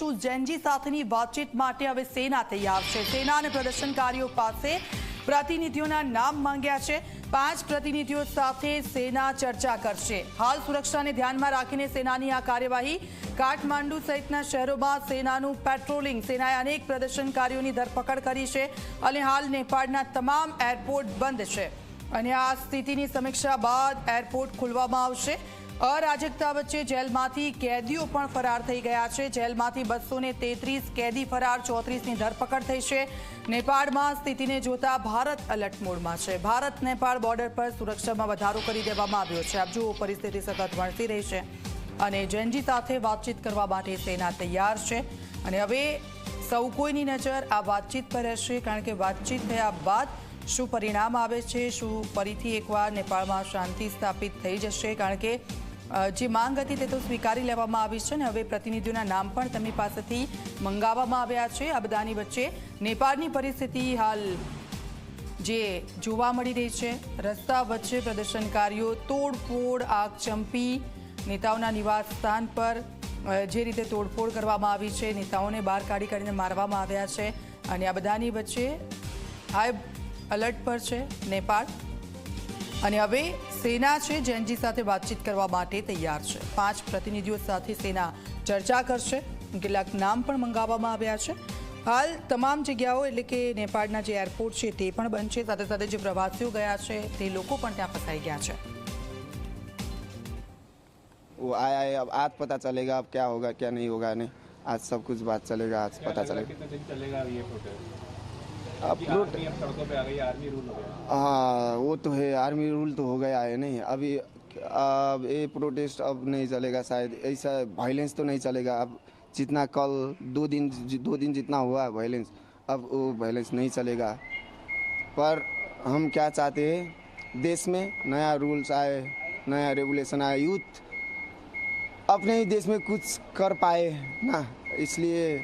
શું જેનજી સાથેની વાતચીત માટે હવે સેના તૈયાર છે? સેના અને પ્રદર્શનકારીઓ પાસે પ્રતિનિધિઓના નામ માંગ્યા છે. પાંચ પ્રતિનિધિઓ સાથે સેના ચર્ચા કરશે. હાલ સુરક્ષાને ધ્યાનમાં રાખીને સેનાની આ કાર્યવાહી કાઠમાંડુ સહિતના શહેરોમાં સેનાનું પેટ્રોલિંગ, સેનાએ અનેક પ્રદર્શનકારીઓની ધરપકડ કરી છે અને હાલ નેપાળના તમામ એરપોર્ટ બંધ છે. અને આ સ્થિતિની સમીક્ષા બાદ એરપોર્ટ ખોલવામાં આવશે. અરાજકતા વચ્ચે જેલમાંથી કેદીઓ પણ ફરાર થઈ ગયા છે. જેલમાંથી બસો કેદી ફરાર, ચોત્રીસની ધરપકડ થઈ છે. નેપાળમાં સ્થિતિને જોતા ભારત એલર્ટ મોડમાં છે. ભારત નેપાળ બોર્ડર પર સુરક્ષામાં વધારો કરી દેવામાં આવ્યો છે. આપ જુઓ, પરિસ્થિતિ સતત વણસી રહી છે અને જેનજી સાથે વાતચીત કરવા માટે સેના તૈયાર છે. અને હવે સૌ કોઈની નજર આ વાતચીત પર રહેશે કારણ કે વાતચીત થયા બાદ શું પરિણામ આવે છે, શું ફરીથી એકવાર નેપાળમાં શાંતિ સ્થાપિત થઈ જશે, કારણ કે જે માંગ હતી તે તો સ્વીકારી લેવામાં આવી છે ને હવે પ્રતિનિધિઓના નામ પણ તેમની પાસેથી મંગાવવામાં આવ્યા છે. આ બધાની વચ્ચે નેપાળની પરિસ્થિતિ હાલ જે જોવા મળી રહી છે. રસ્તા વચ્ચે પ્રદર્શનકારીઓ તોડફોડ, આગ ચંપી, નેતાઓના નિવાસ સ્થાન પર જે રીતે તોડફોડ કરવામાં આવી છે, નેતાઓને બહાર કાઢી કાઢીને મારવામાં આવ્યા છે. અને આ બધાની વચ્ચે હાઈ એલર્ટ પર છે નેપાળ. અને હવે સેના છે જૈનજી સાથે વાતચીત કરવા માટે તૈયાર છે. પાંચ પ્રતિનિધિઓ સાથે સેના ચર્ચા કરશે. કેટલાક નામ પણ મંગાવવામાં આવ્યા છે. હાલ તમામ જગ્યાઓ એટલે કે નેપાળના જે એરપોર્ટ છે તે પણ બંધ છે. સાથે સાથે જે પ્રવાસીઓ ગયા છે તે લોકો પણ ત્યાં ફસાઈ ગયા છે. આજ પતા ચલેગા. ક્યાં હોગા ક્યાં નહીં હોગા? ને આજ સબ કુછ બાત ચલેગા આજ પતા ચલેગા. हो गया। हाँ वो तो है आर्मी रूल तो हो गया है नहीं अभी अब ये प्रोटेस्ट अब नहीं चलेगा शायद ऐसा वायलेंस तो नहीं चलेगा। अब जितना कल दो दिन दो दिन जितना हुआ वायलेंस अब वो वायलेंस नहीं चलेगा। पर हम क्या चाहते हैं देश में नया रूल्स आए नया रेगुलेशन आए यूथ अपने ही देश में कुछ कर पाए ना इसलिए